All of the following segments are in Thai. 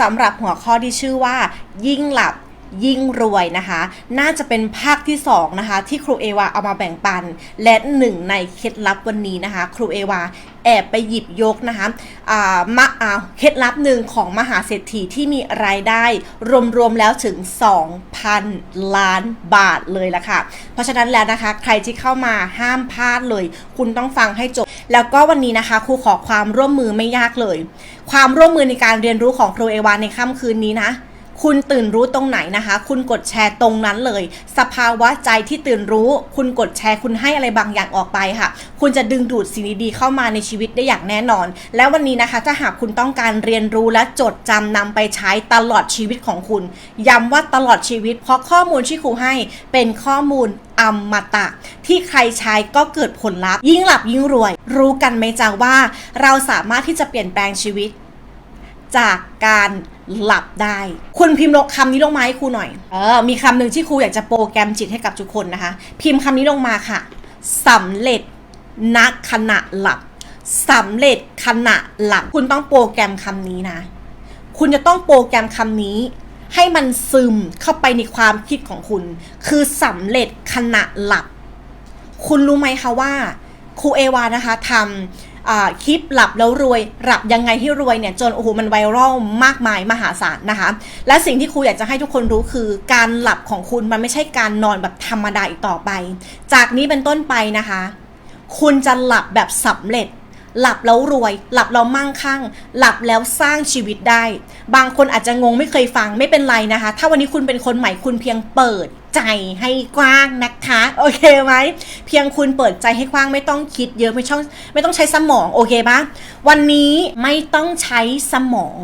สำหรับหัวข้อที่ชื่อว่า ยิ่งหลับ ยิ่งรวยนะคะ น่าจะเป็นภาคที่ 2 นะคะ ที่ครูเอวาเอามาแบ่งปัน และหนึ่งในเคล็ดลับวันนี้นะคะ ครูเอวาแอบไปหยิบยกนะคะมาเคล็ดลับหนึ่งของมหาเศรษฐีที่มีรายได้ รวมๆแล้วถึง 2,000 ล้านบาทเลยละค่ะ เพราะฉะนั้นแล้วนะคะ ใครที่เข้ามาห้ามพลาดเลย คุณต้องฟังให้จบ แล้วก็วันนี้นะคะครูขอความร่วมมือไม่ยากเลย ความร่วมมือในการเรียนรู้ของครูเอวาในค่ำคืนนี้นะ คุณตื่นรู้ตรงไหนนะคะ คุณกดแชร์ตรงนั้นเลย สภาวะใจที่ตื่นรู้ คุณกดแชร์คุณให้อะไรบางอย่างออกไปค่ะ คุณจะดึงดูดสิ่งดีๆเข้ามาในชีวิตได้อย่างแน่นอน แล้ววันนี้นะคะถ้าหากคุณต้องการเรียนรู้และจดจำนำไปใช้ตลอดชีวิตของคุณ ย้ำว่าตลอดชีวิต เพราะข้อมูลที่ครูให้เป็นข้อมูลอมตะ ที่ใครใช้ก็เกิดผลลัพธ์ ยิ่งหลับยิ่งรวย รู้กันไหมจ๊ะว่า เราสามารถที่จะเปลี่ยนแปลงชีวิต จากการ หลับได้ คุณพิมพ์ลงคำนี้ลงมาให้ครูหน่อย เออ มีคำหนึ่งที่ครูอยากจะโปรแกรมจิตให้กับทุกคนนะคะ พิมพ์คำนี้ลงมาค่ะสำเร็จณขณะหลับสำเร็จขณะหลับ คุณต้องโปรแกรมคำนี้นะ คุณจะต้องโปรแกรมคำนี้ ให้มันซึมเข้าไปในความคิดของคุณ คือสำเร็จขณะหลับ คุณรู้ไหมคะว่าครูเอวานะคะทำ คลิปหลับแล้วรวยหลับยังไงให้รวยเนี่ยจนโอ้โหมันไวรัลมากมายมหาศาลนะคะ และสิ่งที่ครูอยากจะให้ทุกคนรู้คือการหลับของคุณมันไม่ใช่การนอนแบบธรรมดาอีกต่อไป จากนี้เป็นต้นไปนะคะ คุณจะหลับแบบสำเร็จ หลับแล้วรวย หลับแล้วมั่งคั่ง หลับแล้วสร้างชีวิตได้ บางคนอาจจะงงไม่เคยฟังไม่เป็นไรนะคะ ถ้าวันนี้คุณเป็นคนใหม่คุณเพียงเปิดใจให้กว้างนะคะ โอเคไหมเพียงคุณเปิดใจให้กว้างไม่ต้องคิดเยอะไม่ต้องไม่ต้องใช้สมองโอเคปะวันนี้ไม่ต้องใช้สมอง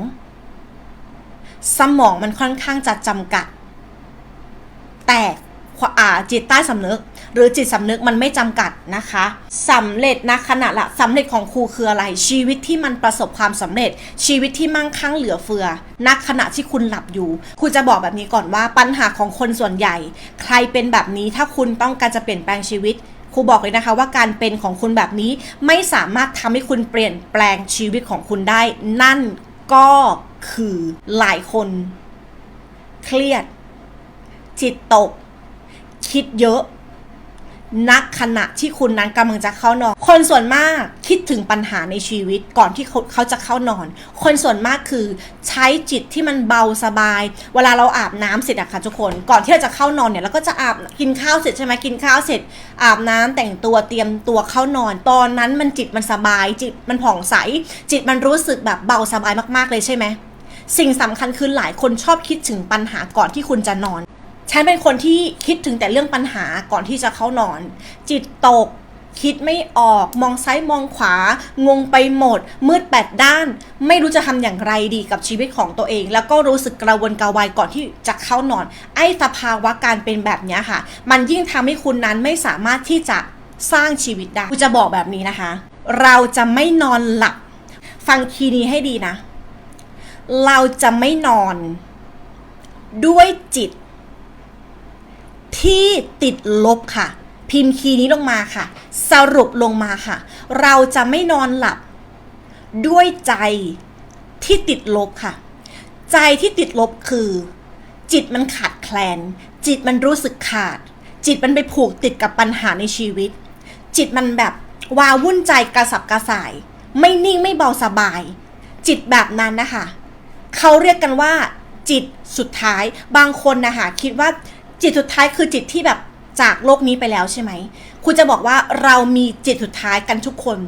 สมองมันค่อนข้างจะจำกัด แต่ จิตใต้สำนึก หรือจิตสำนึกมันไม่จำกัดนะคะสำเร็จนะขณะละสำเร็จของครูคืออะไร ชีวิตที่มันประสบความสำเร็จ ชีวิตที่มั่งคั่งเหลือเฟือณขณะที่คุณหลับอยู่ครูจะบอกแบบนี้ก่อนว่าปัญหาของคนส่วนใหญ่ ใครเป็นแบบนี้ถ้าคุณต้องการจะเปลี่ยนแปลงชีวิตครูบอกเลยนะคะว่าการเป็นของคุณแบบนี้ไม่สามารถทำให้คุณเปลี่ยนแปลงชีวิตของคุณได้ นั่นก็คือหลายคน เครียด จิตตก คิดเยอะนักขณะที่คุณนั้นกำลังจะเข้านอน คนส่วนมากคิดถึงปัญหาในชีวิตก่อนที่เขาเขาจะเข้านอน คนส่วนมากคือใช้จิตที่มันเบาสบาย เวลาเราอาบน้ำเสร็จอะค่ะทุกคน ก่อนที่เราจะเข้านอนเนี่ยเราก็จะอาบกินข้าวเสร็จใช่ไหมกินข้าวเสร็จ อาบน้ำแต่งตัวเตรียมตัวเข้านอน ตอนนั้นมันจิตมันสบาย จิตมันผ่องใส จิตมันรู้สึกแบบเบาสบายมากๆเลยใช่ไหมสิ่งสำคัญคือหลายคนชอบคิดถึงปัญหาก่อนที่คุณจะนอน ฉันเป็นคนที่คิดถึงแต่เรื่องปัญหาก่อนที่จะเข้านอน จิตตก คิดไม่ออก มองซ้ายมองขวา งงไปหมด มืดแปดด้าน ไม่รู้จะทำอย่างไรดีกับชีวิตของตัวเอง แล้วก็รู้สึกกระวนกระวายก่อนที่จะเข้านอน ไอ้สภาวะการเป็นแบบนี้ค่ะ มันยิ่งทำให้คุณนั้นไม่สามารถที่จะสร้างชีวิตได้กูจะบอกแบบนี้นะคะ เราจะไม่นอนหลับ ฟังคีย์นี้ให้ดีนะ เราจะไม่นอน ด้วยจิต ที่ติดลบค่ะ พิมพ์คีย์นี้ลงมาค่ะ สรุปลงมาค่ะ เราจะไม่นอนหลับ ด้วยใจที่ติดลบค่ะ ใจที่ติดลบคือ จิตมันขาดแคลน จิตมันรู้สึกขาด จิตมันไปผูกติดกับปัญหาในชีวิต จิตมันแบบวาวุ่นใจกระสับกระส่าย ไม่นิ่งไม่เบาสบาย จิตแบบนั้นนะคะเขาเรียกกันว่า จิตสุดท้ายบางคนนะคะคิดว่า จิตสุดท้ายคือจิตที่แบบจากโลกนี้ไปแล้วใช่ไหม คุณจะบอกว่าเรามีจิตสุดท้ายกันทุกคน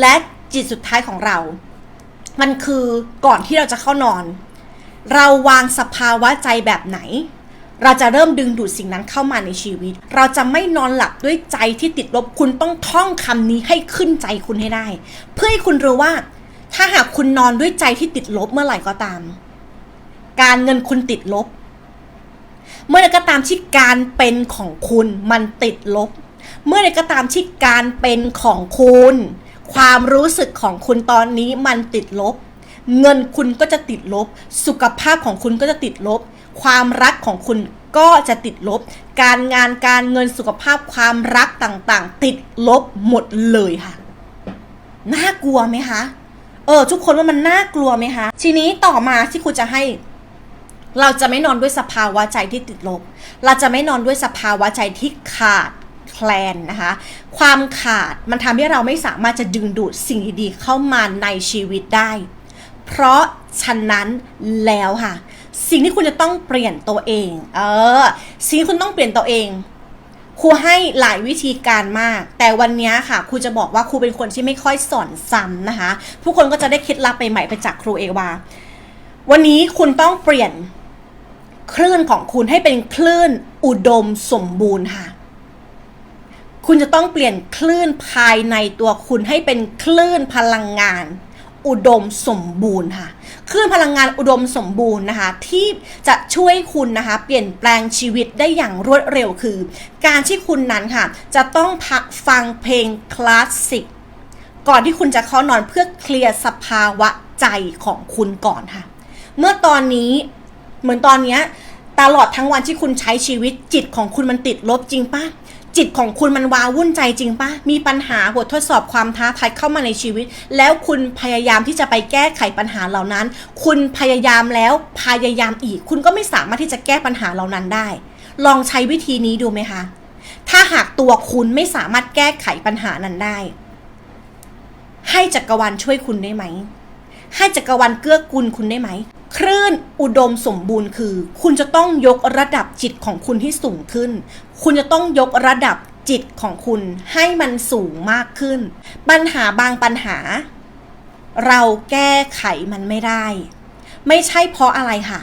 และจิตสุดท้ายของเรา มันคือก่อนที่เราจะเข้านอน เราวางสภาวะใจแบบไหน เราจะเริ่มดึงดูดสิ่งนั้นเข้ามาในชีวิต เราจะไม่นอนหลับด้วยใจที่ติดลบ คุณต้องท่องคำนี้ให้ขึ้นใจคุณให้ได้ เพื่อให้คุณรู้ว่า ถ้าหากคุณนอนด้วยใจที่ติดลบเมื่อไหร่ก็ตาม การเงินคุณติดลบ เมื่อใดก็ตามที่การเป็นของคุณมันติดลบ เมื่อใดก็ตามที่การเป็นของคุณ ความรู้สึกของคุณตอนนี้มันติดลบ เงินคุณก็จะติดลบ สุขภาพของคุณก็จะติดลบ ความรักของคุณก็จะติดลบ การงานการเงินสุขภาพความรักต่างๆ ติดลบหมดเลยค่ะ น่ากลัวไหมคะ เออ ทุกคนว่ามันน่ากลัวไหมคะ ทีนี้ต่อมาที่ครูจะให้ เราจะไม่นอนด้วยสภาวะใจที่ติดลบ เราจะไม่นอนด้วยสภาวะใจที่ขาดแคลนนะคะ ความขาดมันทำให้เราไม่สามารถจะดึงดูดสิ่งดีๆเข้ามาในชีวิตได้ เพราะฉะนั้นแล้วค่ะ สิ่งที่คุณจะต้องเปลี่ยนตัวเอง เออ สิ่งที่คุณต้องเปลี่ยนตัวเองครูให้หลายวิธีการมาก แต่วันนี้ค่ะครูจะบอกว่าครูเป็นคนที่ไม่ค่อยสอนซ้ำนะคะ ผู้คนก็จะได้เคล็ดลับใหม่ๆไปจากครูเอวา วันนี้คุณต้องเปลี่ยน คลื่นของคุณให้เป็นคลื่นอุดมสมบูรณ์ค่ะ คุณจะต้องเปลี่ยนคลื่นภายในตัวคุณให้เป็นคลื่นพลังงาน อุดมสมบูรณ์ค่ะ คลื่นพลังงานอุดมสมบูรณ์นะคะ ที่จะช่วยคุณนะคะ เปลี่ยนแปลงชีวิตได้อย่างรวดเร็วคือ การที่คุณนั้นค่ะ จะต้องพักฟังเพลงคลาสสิกก่อนที่คุณจะเข้านอนเพื่อเคลียร์สภาวะใจของคุณก่อนค่ะ เมื่อตอนนี้ เหมือนตอนเนี้ยตลอดทั้งวันที่คุณใช้ชีวิตจิตของคุณมันติดลบจริงปะจิตของคุณมันวาวุ่นใจจริงปะมีปัญหาบททดสอบความท้าทายเข้ามาในชีวิต แล้วคุณพยายามที่จะไปแก้ไขปัญหาเหล่านั้น คุณพยายามแล้วพยายามอีก คุณก็ไม่สามารถที่จะแก้ปัญหาเหล่านั้นได้ ลองใช้วิธีนี้ดูไหมคะ ถ้าหากตัวคุณไม่สามารถแก้ไขปัญหานั้นได้ ให้จักรวาลช่วยคุณได้ไหม ให้จักรวาลเกื้อกูลคุณได้ไหม คลื่นอุดมสมบูรณ์คือ คุณจะต้องยกระดับจิตของคุณที่สูงขึ้น คุณจะต้องยกระดับจิตของคุณให้มันสูงมากขึ้น ปัญหาบางปัญหา เราแก้ไขมันไม่ได้ ไม่ใช่เพราะอะไรค่ะ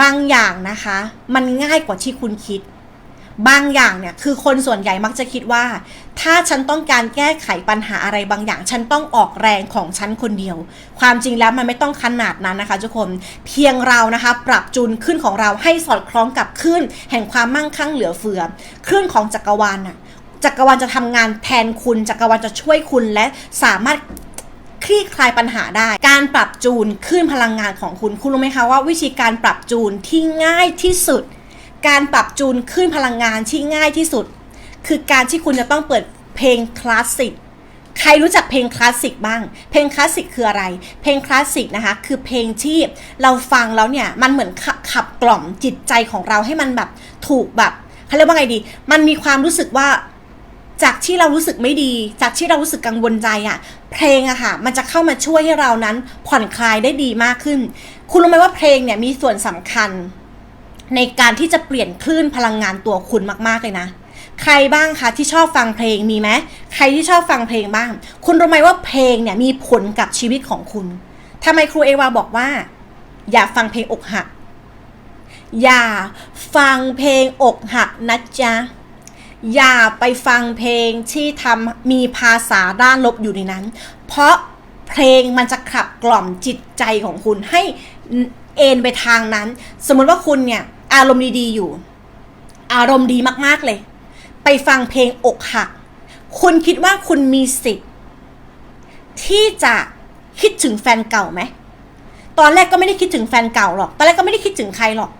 บางอย่างนะคะ มันง่ายกว่าที่คุณคิด บางอย่างเนี่ยคือคนส่วนใหญ่มักจะคิดว่า ถ้าฉันต้องการแก้ไขปัญหาอะไรบางอย่าง ฉันต้องออกแรงของฉันคนเดียว ความจริงแล้วมันไม่ต้องขนาดนั้นนะคะทุกคนเพียงเรานะคะ ปรับจูนขึ้นของเราให้สอดคล้องกับขึ้น แห่งความมั่งคั่งเหลือเฟือขึ้นของจักรวาลน่ะจักรวาลจะทำงานแทนคุณ จักรวาลจะช่วยคุณและสามารถคลี่คลายปัญหาได้ การปรับจูนขึ้นพลังงานของคุณ คุณรู้ไหมคะว่าวิธีการปรับจูนที่ง่ายที่สุด การปรับจูนขึ้นพลังงานที่ง่ายที่สุด คือการที่คุณจะต้องเปิดเพลงคลาสสิกใครรู้จักเพลงคลาสสิกบ้าง เพลงคลาสสิกคืออะไร เพลงคลาสสิกนะคะ คือเพลงที่เราฟังแล้วเนี่ย มันเหมือนขับขับกล่อมจิตใจของเราให้มันแบบถูกแบบเขาเรียกว่าไงดี มันมีความรู้สึกว่า จากที่เรารู้สึกไม่ดี จากที่เรารู้สึกกังวลใจอะ่ะ เพลงอะค่ะ มันจะเข้ามาช่วยให้เรานั้นผ่อนคลายได้ดีมากขึ้น คุณรู้ไหมว่าเพลงเนี่ยมีส่วนสำคัญ ในการที่จะเปลี่ยนคลื่นพลังงานตัวคุณมากๆเลยนะ ใครบ้างคะที่ชอบฟังเพลงมีไหมใครที่ชอบฟังเพลงบ้าง คุณรู้ไหมว่าเพลงเนี่ยมีผลกับชีวิตของคุณทำไมครูเอวาบอกว่า อย่าฟังเพลงอกหัก อย่าฟังเพลงอกหักนะจ๊ะอย่าไปฟังเพลงที่ทำมีภาษาด้านลบอยู่ในนั้น เพราะเพลงมันจะขับกล่อมจิตใจของคุณให้เอ็นไปทางนั้น สมมติว่าคุณเนี่ย อารมณ์ดีๆอยู่ อารมณ์ดีมากๆเลย ไปฟังเพลงอกหัก คุณคิดว่าคุณมีสิทธิ์ที่จะคิดถึงแฟนเก่าไหม ตอนแรกก็ไม่ได้คิดถึงแฟนเก่าหรอก ตอนแรกก็ไม่ได้คิดถึงใครหรอก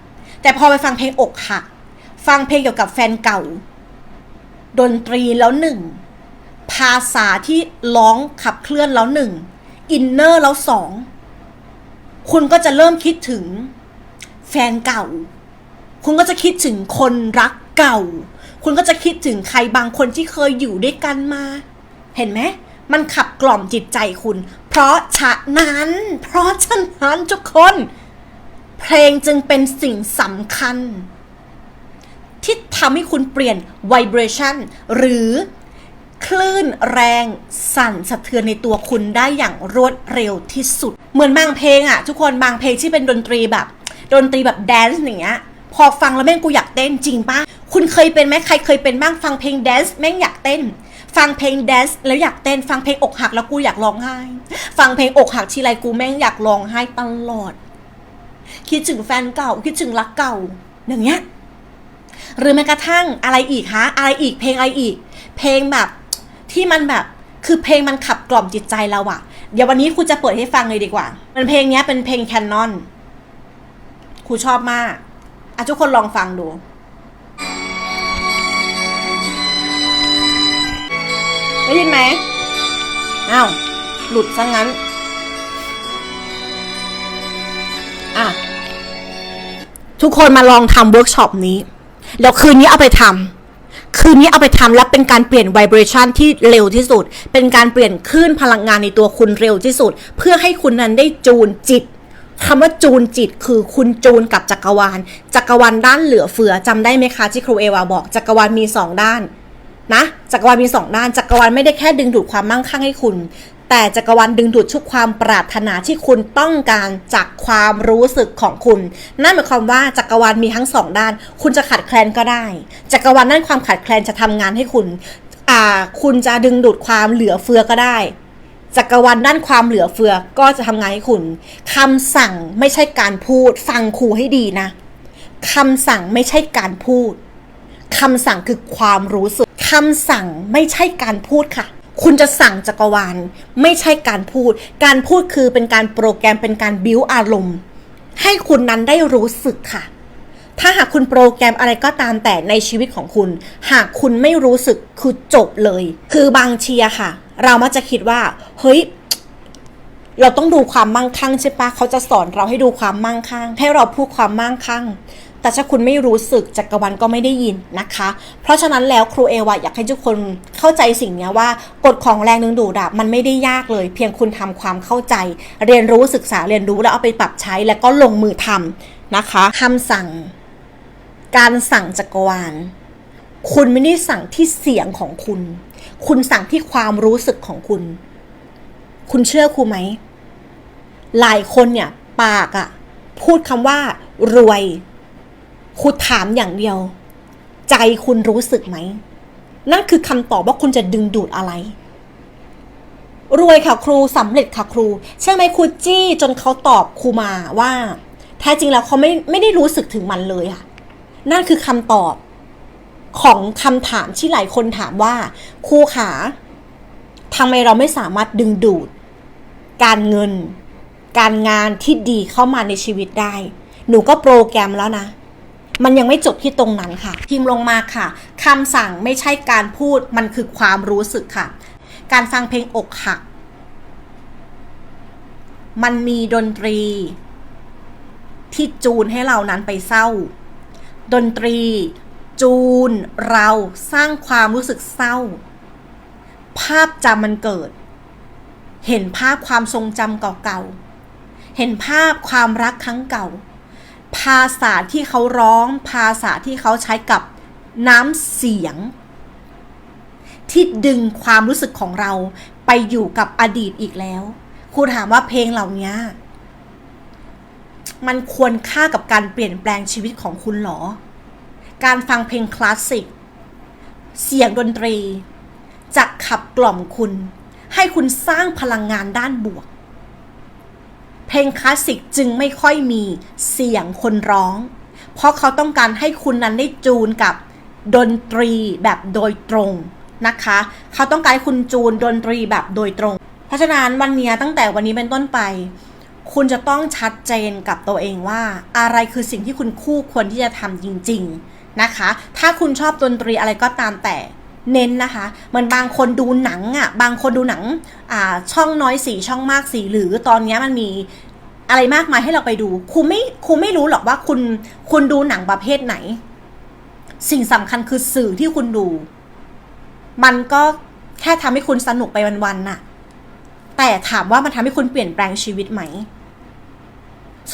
แต่พอไปฟังเพลงอกหัก ฟังเพลงเกี่ยวกับแฟนเก่า ดนตรีแล้วหนึ่ง ภาษาที่ร้องขับเคลื่อนแล้วหนึ่ง อินเนอร์แล้วสอง คุณก็จะเริ่มคิดถึงแฟนเก่า คุณก็จะคิดถึงคนรักเก่า คุณก็จะคิดถึงใครบางคนที่เคยอยู่ด้วยกันมา เห็นไหมมันขับกล่อมจิตใจคุณ เพราะฉะนั้น เพราะฉะนั้นทุกคน เพลงจึงเป็นสิ่งสำคัญ ที่ทำให้คุณเปลี่ยน vibration หรือคลื่นแรงสั่นสะเทือนในตัวคุณได้อย่างรวดเร็วที่สุด เหมือนบางเพลงอะทุกคนบางเพลงที่เป็นดนตรีแบบ ดนตรีแบบแดนซ์อย่างเงี้ย พอฟังแล้วแม่งกูอยากเต้นจริงปะคุณเคยเป็นไหมใครเคยเป็นบ้างฟังเพลงแดนซ์แม่งอยากเต้น ฟังเพลงแดนซ์แล้วอยากเต้น ฟังเพลงอกหักแล้วกูอยากร้องไห้ ฟังเพลงอกหักทีไรกูแม่งอยากร้องไห้ตลอด คิดถึงแฟนเก่า คิดถึงรักเก่า อย่างเงี้ยหรือแม้กระทั่งอะไรอีกฮะอะไรอีกเพลงอะไรอีก เพลงแบบที่มันแบบคือเพลงมันขับกล่อมจิตใจเราอะเดี๋ยววันนี้ครูจะเปิดให้ฟังเลยดีกว่า มันเพลงเนี้ยเป็นเพลงแคนนอนครูชอบมาก อะทุกคนลองฟังดู ได้ยินไหมอ้าว หลุดซะงงั้นอะทุกคนมาลองทำเวิร์กช็อปนี้แล้วคืนนี้เอาไปทำ คืนนี้เอาไปทำและเป็นการเปลี่ยนไวเบรชันที่เร็วที่สุด เป็นการเปลี่ยนคลื่นพลังงานในตัวคุณเร็วที่สุด เพื่อให้คุณนั้นได้จูนจิต คำว่าจูนจิตคือคุณจูนกับจักรวาล จักรวาลด้านเหลือเฟือจำได้ไหมคะที่ครูเอวาบอกจักรวาลมีสองด้านนะจักรวาลมีสองด้านจักรวาลไม่ได้แค่ดึงดูดความมั่งคั่งให้คุณ แต่จักรวาลดึงดูดทุกความปรารถนาที่คุณต้องการจากความรู้สึกของคุณ นั่นหมายความว่าจักรวาลมีทั้งสองด้าน คุณจะขัดแคลนก็ได้ จักรวาลด้านความขัดแคลนจะทำงานให้คุณ อ่า คุณจะดึงดูดความเหลือเฟือก็ได้ จักรวาลด้านความเหลือเฟือก็จะทำงานให้คุณคำสั่งไม่ใช่การพูด ฟังครูให้ดีนะคำสั่งไม่ใช่การพูดคำสั่งคือความรู้สึกคำสั่งไม่ใช่การพูดค่ะ คุณจะสั่งจักรวาลไม่ใช่การพูด การพูดคือเป็นการโปรแกรมเป็นการบิวอารมณ์ ให้คุณนั้นได้รู้สึกค่ะ ถ้าหากคุณโปรแกรมอะไรก็ตามแต่ในชีวิตของคุณ หากคุณไม่รู้สึกคือจบเลย คือบางทีอะค่ะ เรามักจะคิดว่า เฮ้ยเราต้องดูความมั่งคั่งใช่ปะเขาจะสอนเราให้ดูความมั่งคั่ง ให้เราพูดความมั่งคั่ง แต่ถ้าคุณไม่รู้สึกจักรวาลก็ไม่ได้ยินนะคะ เพราะฉะนั้นแล้วครูเอวาอยากให้ทุกคนเข้าใจสิ่งนี้ว่ากฎของแรงดึงดูดอะมันไม่ได้ยากเลย เพียงคุณทำความเข้าใจ เรียนรู้ศึกษาเรียนรู้แล้วเอาไปปรับใช้แล้วก็ลงมือทำนะคะคำสั่ง การสั่งจักรวาล คุณไม่ได้สั่งที่เสียงของคุณ คุณสั่งที่ความรู้สึกของคุณ คุณเชื่อครูไหม หลายคนเนี่ย ปากอะพูดคำว่า รวยคุณถามอย่างเดียว ใจคุณรู้สึกไหม นั่นคือคำตอบว่าคุณจะดึงดูดอะไร รวยค่ะครูสำเร็จค่ะครู ใช่ไหมครูจี้จนเขาตอบครูมาว่าแท้จริงแล้วเขาไม่ไม่ได้รู้สึกถึงมันเลยค่ะ นั่นคือคำตอบของคำถามที่หลายคนถามว่าครูขาทำไมเราไม่สามารถดึงดูด การเงิน การงานที่ดีเข้ามาในชีวิตได้ หนูก็โปรแกรมแล้วนะ มันยังไม่จบที่ตรงนั้นค่ะ พิมพ์ลงมาค่ะคำสั่งไม่ใช่การพูดมันคือความรู้สึกค่ะ การฟังเพลงอกหัก มันมีดนตรี ที่จูนให้เรานั้นไปเศร้า ดนตรี จูน เราสร้างความรู้สึกเศร้า ภาพจำมันเกิด เห็นภาพความทรงจำเก่าๆ เห็นภาพความรักครั้งเก่า ภาษาที่เขาร้อง ภาษาที่เขาใช้กับน้ำเสียง ที่ดึงความรู้สึกของเราไปอยู่กับอดีตอีกแล้ว ครูถามว่าเพลงเหล่านี้ มันควรค่ากับการเปลี่ยนแปลงชีวิตของคุณหรอ การฟังเพลงคลาสสิก เสียงดนตรี จะขับกล่อมคุณ ให้คุณสร้างพลังงานด้านบวก เพลงคลาสสิกจึงไม่ค่อยมีเสียงคนร้อง เพราะเขาต้องการให้คุณนั้นได้จูนกับดนตรีแบบโดยตรงนะคะ เขาต้องการให้คุณจูนดนตรีแบบโดยตรง เพราะฉะนั้นวันนี้ตั้งแต่วันนี้เป็นต้นไป คุณจะต้องชัดเจนกับตัวเองว่า อะไรคือสิ่งที่คุณคู่ควรที่จะทำจริง ๆนะคะ ถ้าคุณชอบดนตรีอะไรก็ตามแต่เน้นนะคะเหมือนบางคนดูหนังอะบางคนดูหนังอ่าช่องน้อยสีช่องมากสีหรือตอนนี้มันมีอะไรมากมายให้เราไปดูครูไม่ครูไม่รู้หรอกว่าคุณคุณดูหนังประเภทไหน สิ่งสำคัญคือสื่อที่คุณดู มันก็แค่ทำให้คุณสนุกไปวันๆน่ะ แต่ถามว่ามันทำให้คุณเปลี่ยนแปลงชีวิตไหม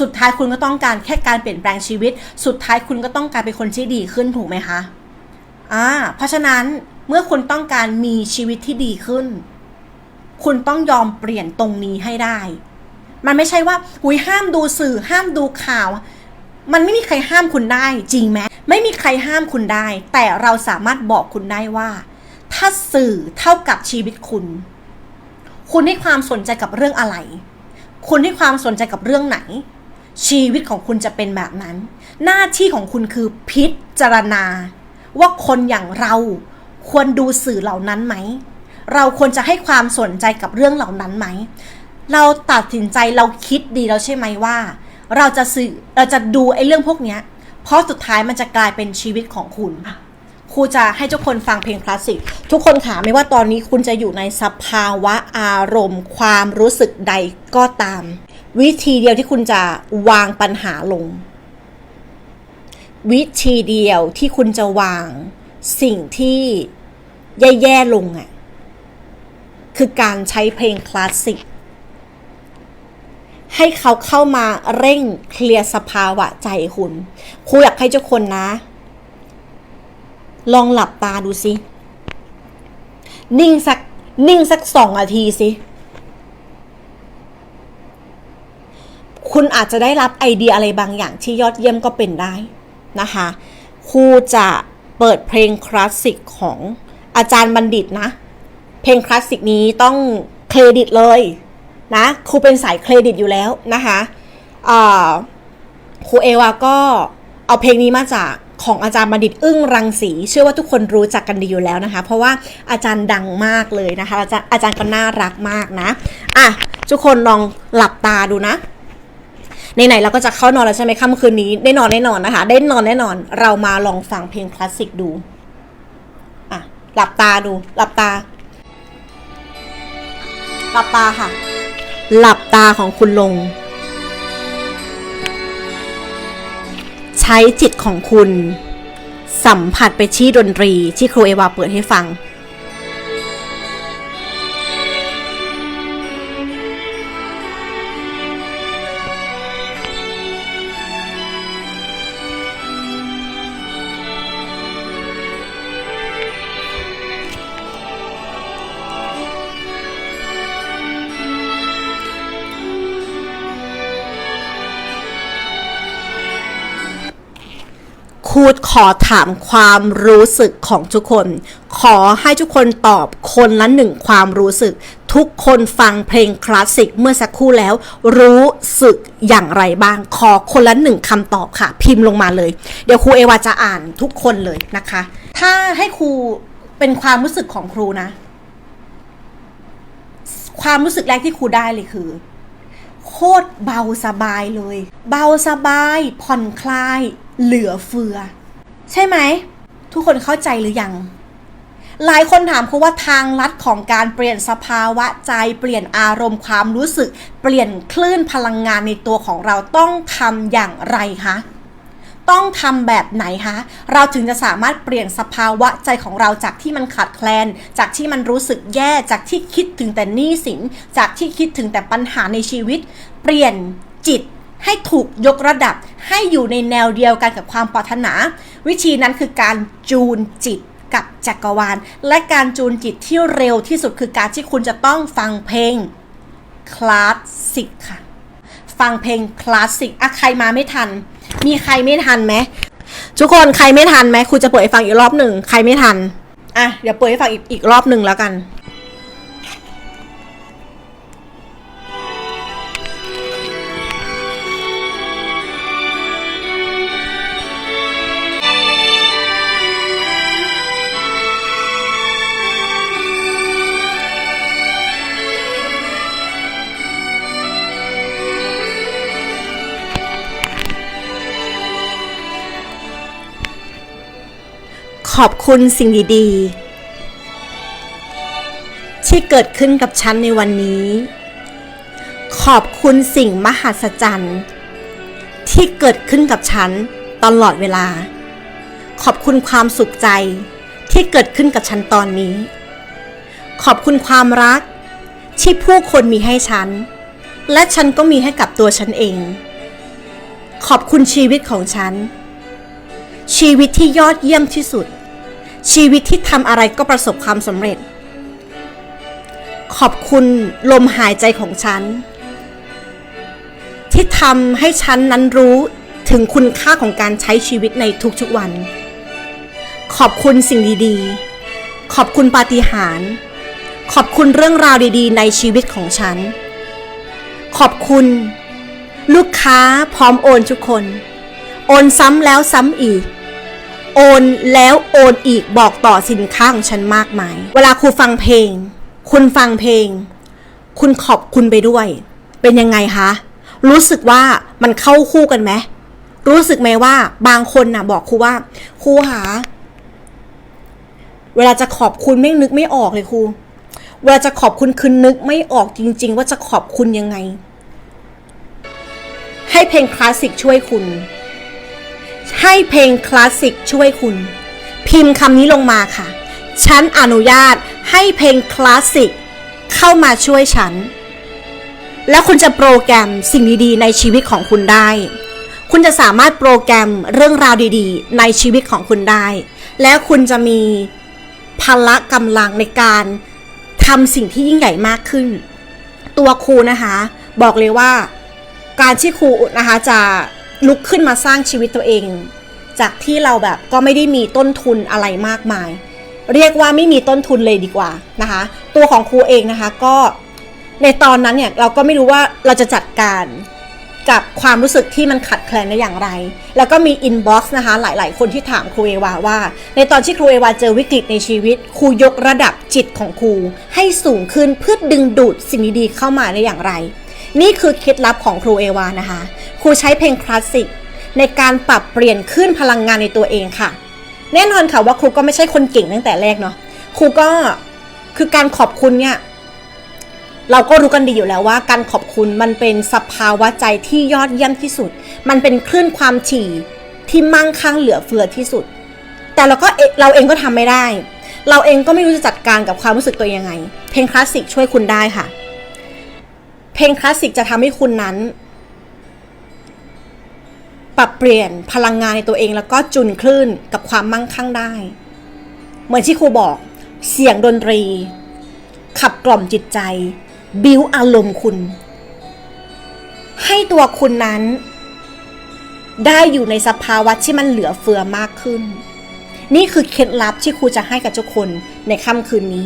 สุดท้ายคุณก็ต้องการแค่การเปลี่ยนแปลงชีวิต สุดท้ายคุณก็ต้องการเป็นคนที่ดีขึ้นถูกไหมคะอ่าเพราะฉะนั้นเมื่อคุณต้องการมีชีวิตที่ดีขึ้น คุณต้องยอมเปลี่ยนตรงนี้ให้ได้ มันไม่ใช่ว่าหุยห้ามดูสื่อห้ามดูข่าว มันไม่มีใครห้ามคุณได้จริงไหมไม่มีใครห้ามคุณได้ แต่เราสามารถบอกคุณได้ว่า ถ้าสื่อเท่ากับชีวิตคุณ คุณให้ความสนใจกับเรื่องอะไร คุณให้ความสนใจกับเรื่องไหน ชีวิตของคุณจะเป็นแบบนั้น หน้าที่ของคุณคือพิจารณา ว่าคนอย่างเราควรดูสื่อเหล่านั้นไหม เราควรจะให้ความสนใจกับเรื่องเหล่านั้นไหม เราตัดสินใจเราคิดดีแล้วใช่ไหมว่า เราจะสื่อเราจะดูไอ้เรื่องพวกเนี้ยเพราะสุดท้ายมันจะกลายเป็นชีวิตของคุณครูจะให้ทุกคนฟังเพลงคลาสสิก ทุกคนค่ะไม่ว่าตอนนี้คุณจะอยู่ในสภาวะอารมณ์ ความรู้สึกใดก็ตาม วิธีเดียวที่คุณจะวางปัญหาลง วิธีเดียวที่คุณจะวางสิ่งที่แย่ๆลงอะ่ะคือการใช้เพลงคลาสสิกให้เขาเข้ามาเร่งเคลียร์สภาวะใจคุณครูอยากให้ทุกคนนะ ลองหลับตาดูสิ นิ่งสักนิ่งสักสองนาทีสิ คุณอาจจะได้รับไอเดียอะไรบางอย่างที่ยอดเยี่ยมก็เป็นได้นะคะครูจะเปิดเพลงคลาสสิกของอาจารย์บัณฑิตนะ เพลงคลาสสิกนี้ต้องเครดิตเลยนะครูเป็นสายเครดิตอยู่แล้วนะคะครูเอวาก็เอาเพลงนี้มาจากของอาจารย์บัณฑิตอึ้งรังสีเชื่อว่าทุกคนรู้จักกันดีอยู่แล้วนะคะ เพราะว่าอาจารย์ดังมากเลยนะคะ อาจารย์อาจารย์ก็น่ารักมากนะอะทุกคนลองหลับตาดูนะ ไหนๆเราก็จะเข้านอนแล้วใช่ไหมค่ำคืนนี้ได้นอนแน่นอนนะคะ ได้นอนแน่นอน เรามาลองฟังเพลงคลาสสิกดูอะหลับตาดู หลับตา หลับตาค่ะ หลับตาของคุณลง ใช้จิตของคุณ สัมผัสไปที่ดนตรีที่ครูเอวาเปิดให้ฟัง ครูขอถามความรู้สึกของทุกคน ขอให้ทุกคนตอบคนละหนึ่งความรู้สึก ทุกคนฟังเพลงคลาสสิกเมื่อสักครู่แล้ว รู้สึกอย่างไรบ้าง ขอคนละหนึ่งคำตอบค่ะ พิมพ์ลงมาเลย เดี๋ยวครูเอวาจะอ่านทุกคนเลยนะคะ ถ้าให้ครูเป็นความรู้สึกของครูนะ ความรู้สึกแรกที่ครูได้เลยคือโคตรเบาสบายเลย เบาสบาย ผ่อนคลาย เหลือเฟือ ใช่ไหม ทุกคนเข้าใจหรือยัง หลายคนถามครูว่าทางลัดของการเปลี่ยนสภาวะใจเปลี่ยนอารมณ์ความรู้สึก เปลี่ยนคลื่นพลังงานในตัวของเราต้องทำอย่างไรคะต้องทำแบบไหนคะ เราถึงจะสามารถเปลี่ยนสภาวะใจของเราจากที่มันขาดแคลน จากที่มันรู้สึกแย่ จากที่คิดถึงแต่หนี้สิน จากที่คิดถึงแต่ปัญหาในชีวิต เปลี่ยนจิต ให้ถูกยกระดับให้อยู่ในแนวเดียวกันกับความปรารถนา วิธีนั้นคือการจูนจิตกับจักรวาล และการจูนจิตที่เร็วที่สุดคือการที่คุณจะต้องฟังเพลงคลาสสิกค่ะ ฟังเพลงคลาสสิกอะใครมาไม่ทัน มีใครไม่ทันไหมทุกคนใครไม่ทันไหมครูจะเปิดให้ฟังอีกรอบหนึ่งใครไม่ทันอะเดี๋ยวเปิดให้ฟังอีกอีกรอบหนึ่งแล้วกัน ขอบคุณสิ่งดีๆ ที่เกิดขึ้นกับฉันในวันนี้ ขอบคุณสิ่งมหัศจรรย์ที่เกิดขึ้นกับฉันตลอดเวลา ขอบคุณความสุขใจที่เกิดขึ้นกับฉันตอนนี้ ขอบคุณความรักที่ผู้คนมีให้ฉัน และฉันก็มีให้กับตัวฉันเอง ขอบคุณชีวิตของฉัน ชีวิตที่ยอดเยี่ยมที่สุด ชีวิตที่ทำอะไรก็ประสบความสำเร็จ ขอบคุณลมหายใจของฉัน ที่ทำให้ฉันนั้นรู้ถึงคุณค่าของการใช้ชีวิตในทุกๆวัน ขอบคุณสิ่งดีๆ ขอบคุณปาฏิหาริย์ขอบคุณเรื่องราวดีๆ ในชีวิตของฉัน ขอบคุณ ลูกค้าพร้อมโอนทุกคน โอนซ้ำแล้วซ้ำอีก โอนแล้วโอนอีกบอกต่อสินค้าของฉันมากมาย เวลาครูฟังเพลง คุณฟังเพลง คุณขอบคุณไปด้วย เป็นยังไงคะ รู้สึกว่ามันเข้าคู่กันไหม รู้สึกไหมว่าบางคนน่ะบอกครูว่า ครูหา เวลาจะขอบคุณไม่นึกไม่ออกเลยครู เวลาจะขอบคุณคือนึกไม่ออกจริง ๆ ว่าจะขอบคุณยังไง ให้เพลงคลาสสิกช่วยคุณ ให้เพลงคลาสสิกช่วยคุณ พิมพ์คำนี้ลงมาค่ะ ฉันอนุญาตให้เพลงคลาสสิกเข้ามาช่วยฉัน แล้วคุณจะโปรแกรมสิ่งดีๆ ในชีวิตของคุณได้ คุณจะสามารถโปรแกรมเรื่องราวดีๆ ในชีวิตของคุณได้ แล้วคุณจะมีพละกำลังในการทำสิ่งที่ยิ่งใหญ่มากขึ้น ตัวครูนะคะ บอกเลยว่า การที่ครูนะคะจะ ลุกขึ้นมาสร้างชีวิตตัวเอง จากที่เราแบบก็ไม่ได้มีต้นทุนอะไรมากมาย เรียกว่าไม่มีต้นทุนเลยดีกว่านะคะ ตัวของครูเองนะคะก็ในตอนนั้นเนี่ยเราก็ไม่รู้ว่าเราจะจัดการกับความรู้สึกที่มันขัดแคลนได้อย่างไร แล้วก็มีอินบ็อกซ์นะคะหลาย ๆ คนที่ถามครูเอวาว่า ในตอนที่ครูเอวาเจอวิกฤตในชีวิต ครูยกระดับจิตของครูให้สูงขึ้นเพื่อดึงดูดสิ่งดีๆเข้ามาได้อย่างไร นี่คือเคล็ดลับของครูเอวานะคะ ครูใช้เพลงคลาสสิกในการปรับเปลี่ยนขึ้นพลังงานในตัวเองค่ะ แน่นอนค่ะว่าครูก็ไม่ใช่คนเก่งตั้งแต่แรกเนาะ ครูก็คือการขอบคุณเนี่ยเราก็รู้กันดีอยู่แล้วว่าการขอบคุณมันเป็นสภาวะใจที่ยอดเยี่ยมที่สุด มันเป็นคลื่นความถี่ที่มั่งคั่งเหลือเฟือที่สุด แต่เราก็เราเองก็ทำไม่ได้ เราเองก็ไม่รู้จะจัดการกับความรู้สึกตัวยังไง เพลงคลาสสิกช่วยคุณได้ค่ะ เพลงคลาสสิกจะทำให้คุณนั้น ปรับเปลี่ยนพลังงานในตัวเองแล้วก็จุนคลื่นกับความมั่งคั่งได้ เหมือนที่ครูบอก เสียงดนตรี ขับกล่อมจิตใจ บิวอารมณ์คุณ ให้ตัวคุณนั้น ได้อยู่ในสภาวะที่มันเหลือเฟือมากขึ้น นี่คือเคล็ดลับที่ครูจะให้กับทุกคนในค่ำคืนนี้